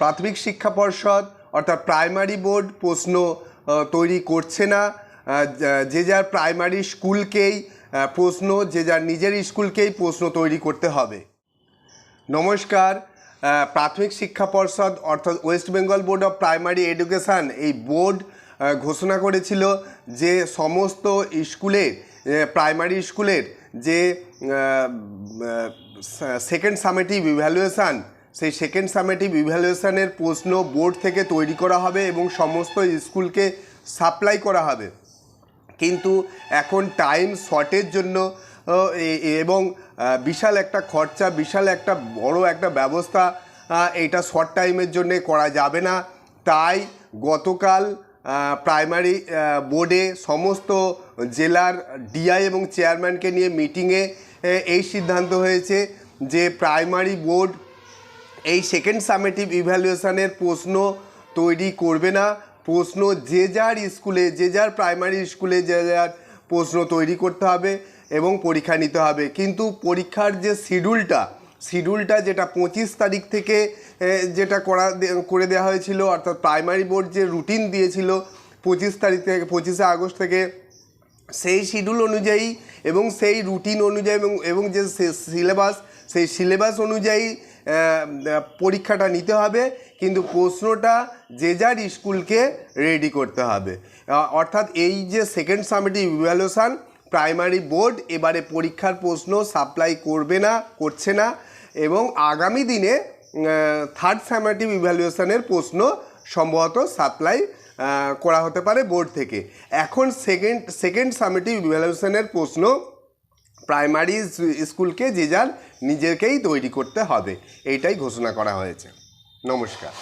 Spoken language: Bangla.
প্রাথমিক শিক্ষা পর্ষদ অর্থাৎ প্রাইমারি বোর্ড প্রশ্ন তৈরি করছে না। যে যার প্রাইমারি স্কুলকেই প্রশ্ন, যে যার নিজের স্কুলকেই প্রশ্ন তৈরি করতে হবে। নমস্কার প্রাথমিক শিক্ষা পর্ষদ অর্থাৎ West Bengal board of primary education এই বোর্ড ঘোষণা করেছিল যে সমস্ত স্কুলের প্রাইমারি স্কুলের যে সেকেন্ড সামেটিভ ইভ্যালুয়েশান সেই সেকেন্ড সামেটিভ ইভ্যালুয়েশানের প্রশ্ন বোর্ড থেকে তৈরি করা হবে এবং সমস্ত স্কুলকে সাপ্লাই করা হবে। কিন্তু এখন টাইম শর্টের জন্য এবং বিশাল একটা খরচা, বিশাল একটা বড় একটা ব্যবস্থা এইটা শর্ট টাইমের জন্যে করা যাবে না। তাই গতকাল প্রাইমারি বোর্ডে সমস্ত জেলার ডিআই এবং চেয়ারম্যানকে নিয়ে মিটিংয়ে এই সিদ্ধান্ত হয়েছে যে প্রাইমারি বোর্ড এই সেকেন্ড সামেটিভ ইভ্যালুয়েশনের প্রশ্ন তৈরি করবে না। প্রশ্ন যে যার স্কুলে, যে যার প্রাইমারি স্কুলে, যে যার প্রশ্ন তৈরি করতে হবে এবং পরীক্ষা নিতে হবে। কিন্তু পরীক্ষার যে শিডিউলটা শিডিউলটা যেটা পঁচিশ তারিখ থেকে যেটা করা করে দেওয়া হয়েছিল, অর্থাৎ প্রাইমারি বোর্ড যে রুটিন দিয়েছিল পঁচিশ তারিখ থেকে, পঁচিশে আগস্ট থেকে, সেই শিডিউল অনুযায়ী এবং সেই রুটিন অনুযায়ী এবং যে সিলেবাস সেই সিলেবাস অনুযায়ী পরীক্ষাটা নিতে হবে, কিন্তু প্রশ্নটা যে যার স্কুলকে রেডি করতে হবে। অর্থাৎ এই যে second summative evaluation primary board এবারে পরীক্ষার প্রশ্ন সাপ্লাই করবে না, করছে না, এবং আগামী দিনে থার্ড সামেটিভ ইভ্যালুয়েশনের প্রশ্ন সম্ভবত সাপ্লাই করা হতে পারে বোর্ড থেকে। এখন সেকেন্ড সেকেন্ড সামেটিভ ইভ্যালুয়েশানের প্রশ্ন প্রাইমারি স্কুলকে যে যার নিজেকেই তৈরি করতে হবে। এইটাই ঘোষণা করা হয়েছে। নমস্কার।